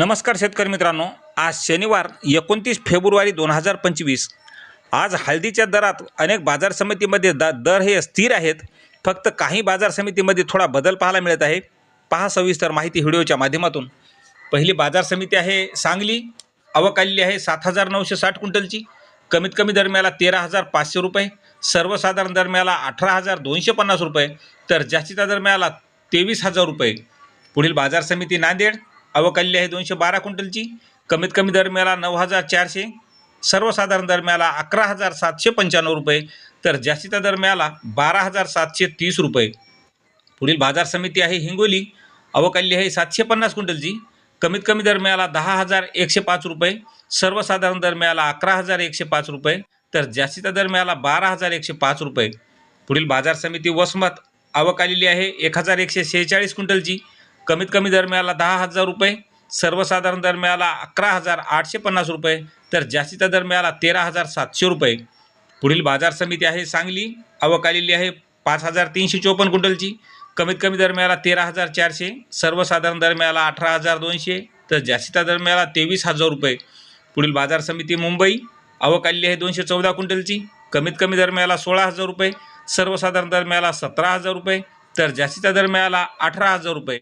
नमस्कार शेतकरी मित्रांनो. आज शनिवार एकोणतीस फेब्रुवारी दोन हजार पंचवीस. आज हळदीच्या दरात अनेक बाजार समितीमध्ये द दर हे स्थिर आहेत. फक्त काही बाजार समितीमध्ये थोडा बदल पाहायला मिळत आहे. पहा सविस्तर माहिती व्हिडिओच्या माध्यमातून. पहिली बाजार समिती आहे सांगली. आवक आलेली आहे सात हजार नऊशे साठ क्विंटलची. कमीत कमी दरम्याला तेरा हजार पाचशे रुपये. सर्वसाधारण दरम्याला अठरा हजार दोनशे पन्नास रुपये. तर जास्तीचा दरम्याला तेवीस हजार रुपये. पुढील बाजार समिती नांदेड. आवक आहे दोनशे बारा क्विंटलची. कमीत कमी दरम्याला नऊ हजार चारशे सर्वसाधारण दरम्याला अकरा हजार सातशे पंच्याण्णव रुपये तर जास्तीचा दरम्याला बारा हजार सातशे तीस रुपये. पुढील बाजार समिती आहे हिंगोली. अवकाली आहे सातशे पन्नास क्विंटलची. कमीत कमी दरम्याला दहा हजार एकशे पाच रुपये सर्वसाधारण दरम्याला अकरा हजार एकशे पाच रुपये तर जास्तीचा दरम्याला बारा हजार एकशे पाच रुपये. पुढील बाजार समिती वसमत आवक आलेली आहे एक हजार एकशे शेहेचाळीस क्विंटलची. कमीत कमी दरम्याला दहा हजार रुपये सर्वसाधारण दरम्याला अकरा हजार आठशे पन्नास रुपये तर जास्तीचा दरम्याला तेरा हजार सातशे रुपये. पुढील बाजार समिती आहे सांगली आवक आलेली आहे पाच हजार तीनशे चोपन्न क्विंटलची. कमीत कमी दरम्याला तेरा हजार चारशे सर्वसाधारण दरम्याला अठरा हजार दोनशे तर जास्तीचा दरम्याला तेवीस हजार रुपये. पुढील बाजार समिती मुंबई आवक आलेली आहे दोनशे चौदा क्विंटलची. कमीत कमी दरम्याला सोळा हजार रुपये सर्वसाधारण दरम्याला सतरा हजार रुपये तर जास्तीचा दरम्याला अठरा हजार रुपये.